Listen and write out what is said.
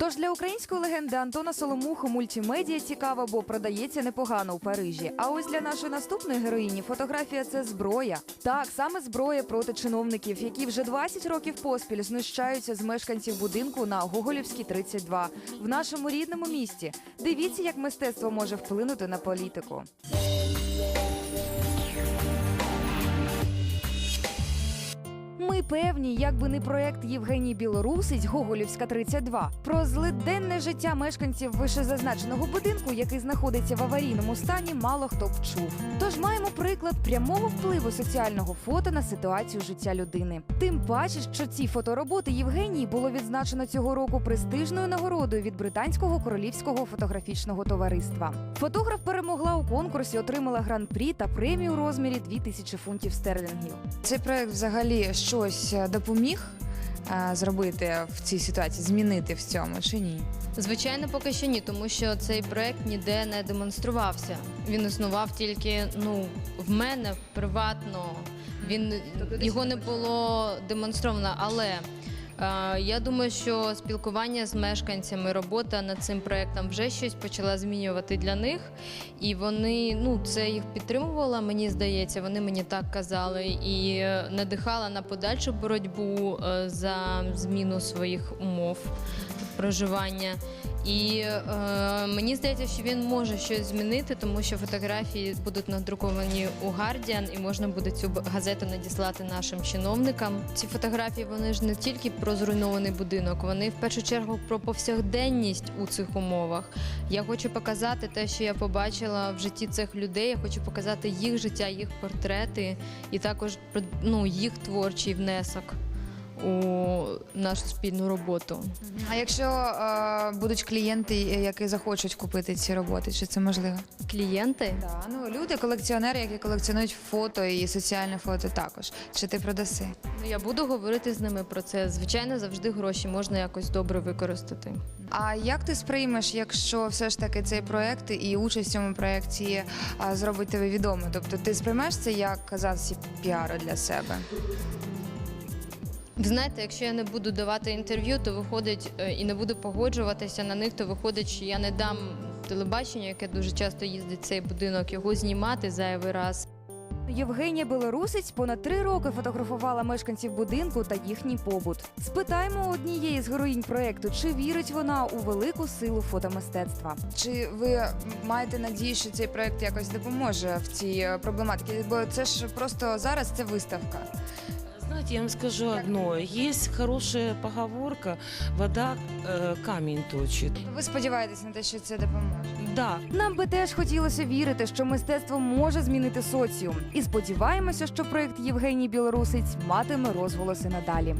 Тож для української легенди Антона Соломухи мультимедіа цікава, бо продається непогано у Парижі. А ось для нашої наступної героїні фотографія це зброя. Так, саме зброя проти чиновників, які вже 20 років поспіль знущаються з мешканців будинку на Гоголівській 32 в нашому рідному місті. Дивіться, як мистецтво може вплинути на політику. Певні, якби не проект Євгеній Білорусець Гоголівська 32 про злиденне життя мешканців вишезазначеного будинку, який знаходиться в аварійному стані, мало хто б чув. Тож маємо приклад прямого впливу соціального фото на ситуацію життя людини. Тим паче, що ці фотороботи Євгенії було відзначено цього року престижною нагородою від британського королівського фотографічного товариства. Фотограф перемогла у конкурсі, отримала гран-прі та премію у розмірі 2000 фунтів стерлінгів. Цей проект взагалі щось е, допоміг е, зробити в цій ситуації, змінити в цьому чи ні? Звичайно, поки що ні, тому що цей проект ніде не демонструвався. Він існував тільки ну в мене приватно. Він його не було демонстровано, але. Я думаю, що спілкування з мешканцями, робота над цим проектом вже щось почала змінювати для них, і вони ну це їх підтримувало. Мені здається, вони мені так казали, і е, надихала на подальшу боротьбу е, за зміну своїх умов проживання. І е, мені здається, що він може щось змінити, тому що фотографії будуть надруковані у Guardian і можна буде цю газету надіслати нашим чиновникам. Ці фотографії вони ж не тільки про зруйнований будинок, вони в першу чергу про повсякденність у цих умовах. Я хочу показати те, що я побачила в житті цих людей. Я хочу показати їх життя, їх портрети, і також ну, їх творчий внесок у нашу спільну роботу. А якщо е, будуть клієнти, які захочуть купити ці роботи, чи це можливо? Клієнти Да, ну люди, колекціонери, які колекціонують фото і соціальне фото також. Чи ти продаси? Ну, я буду говорити з ними про це. Звичайно, завжди гроші можна якось добре використати. А як ти сприймеш, якщо все ж таки цей проект і участь в цьому проєкті зробить тебе відомо? Тобто ти сприймеш це як засіб піару для себе? Ви знаєте, якщо я не буду давати інтерв'ю, то виходить е, і не буду погоджуватися на них, то виходить, що я не дам телебаченню, яке дуже часто їздить в цей будинок, його знімати зайвий раз. Євгенія Білорусець понад три роки фотографувала мешканців будинку та їхній побут. Спитаємо однієї з героїнь проекту, чи вірить вона у велику силу фотомистецтва. Чи ви маєте надію, що цей проект якось допоможе в цій е, проблематиці? Бо це ж просто зараз це виставка. Знаете, я вам скажу одно. Есть хорошая поговорка «вода э, камень точит». Ви сподіваєтесь на те, що це допоможе? Да, Нам би теж хотілося вірити, що мистецтво може змінити соціум, і сподіваємося, що проект Євгеній Білорусець матиме розголоси надалі.